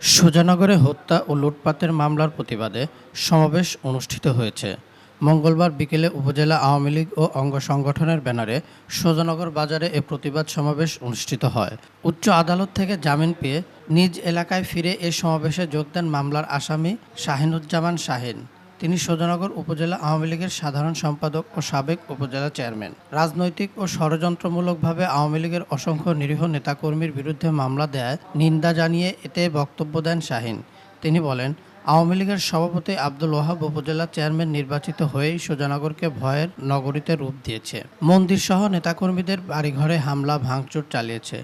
সুজানগরে হত্যা ও লুটপাতের মামলার প্রতিবাদে সমাবেশ অনুষ্ঠিত হয়েছে। মঙ্গলবার বিকেলে উপজেলা আওয়ামী লীগ ও অঙ্গ সংগঠনের ব্যানারে সোজানগর বাজারে এ প্রতিবাদ সমাবেশ অনুষ্ঠিত হয়। উচ্চ আদালত থেকে জামিন পেয়ে নিজ এলাকায় ফিরে এ সমাবেশে যোগ দেন মামলার আসামি শাহিনুজ্জামান শাহিন। তিনি সুজানগর উপজেলা আওয়ামী লীগের সাধারণ সম্পাদক ও সাবেক উপজেলা চেয়ারম্যান। রাজনৈতিক ও ষড়যন্ত্রমূলকভাবে আওয়ামী লীগের অসংখ্য নিরীহ নেতাকর্মীর বিরুদ্ধে মামলা দেয় নিন্দা জানিয়ে এতে বক্তব্য দেন শাহিন। তিনি বলেন, আওয়ামী লীগের সভাপতি আব্দুল ওয়াহাব উপজেলা চেয়ারম্যান নির্বাচিত হয়েই সুজানগরকে ভয়ের নগরীতে রূপ দিয়েছে। মন্দিরসহ নেতাকর্মীদের বাড়িঘরে হামলা, ভাঙচুর চালিয়েছে।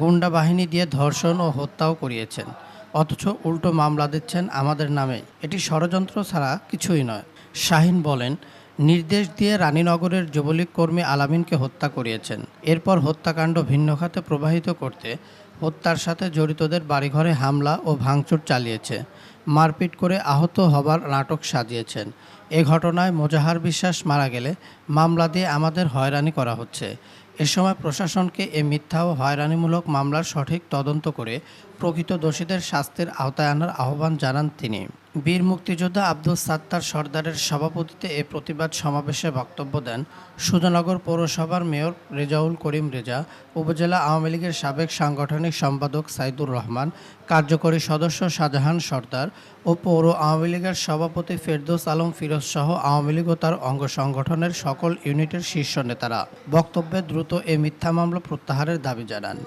গুন্ডা বাহিনী দিয়ে ধর্ষণ ও হত্যাও করিয়েছেন। অথচ উল্টো মামলা দিচ্ছেন আমাদের নামে। এটি ষড়যন্ত্র ছাড়া কিছুই নয়। শাহিন বলেন, নির্দেশ দিয়ে রানীনগরের যুবলীগ কর্মী আলামিনকে হত্যা করিয়েছেন। এরপর হত্যাকাণ্ড ভিন্ন খাতে প্রবাহিত করতে হত্যার সাথে জড়িতদের বাড়িঘরে হামলা ও ভাঙচুর চালিয়েছে। মারপিট করে আহত হবার নাটক সাজিয়েছেন। এ ঘটনায় মোজাহার বিশ্বাস মারা গেলে মামলা দিয়ে আমাদের হয়রানি করা হচ্ছে। এ সময় প্রশাসনকে এ মিথ্যা ও হয়রানিমূলক মামলার সঠিক তদন্ত করে প্রকৃত দোষীদের শাস্তির আওতায় আনার আহ্বান জানান তিনি। বীর মুক্তিযোদ্ধা আব্দুল সাত্তার সর্দারের সভাপতিত্বে এ প্রতিবাদ সমাবেশে বক্তব্য দেন সুজানগর পৌরসভার মেয়র রেজাউল করিম রেজা, উপজেলা আওয়ামী লীগের সাবেক সাংগঠনিক সম্পাদক সাইদুর রহমান, কার্যকরী সদস্য শাহজাহান সর্দার ও পৌর আওয়ামী লীগের সভাপতি ফেরদৌস আলম ফিরোজ সহ আওয়ামী লীগ ও তার অঙ্গ সংগঠনের সকল ইউনিটের শীর্ষ নেতারা। বক্তব্যে দ্রুত এ মিথ্যা মামলা প্রত্যাহারের দাবি জানান।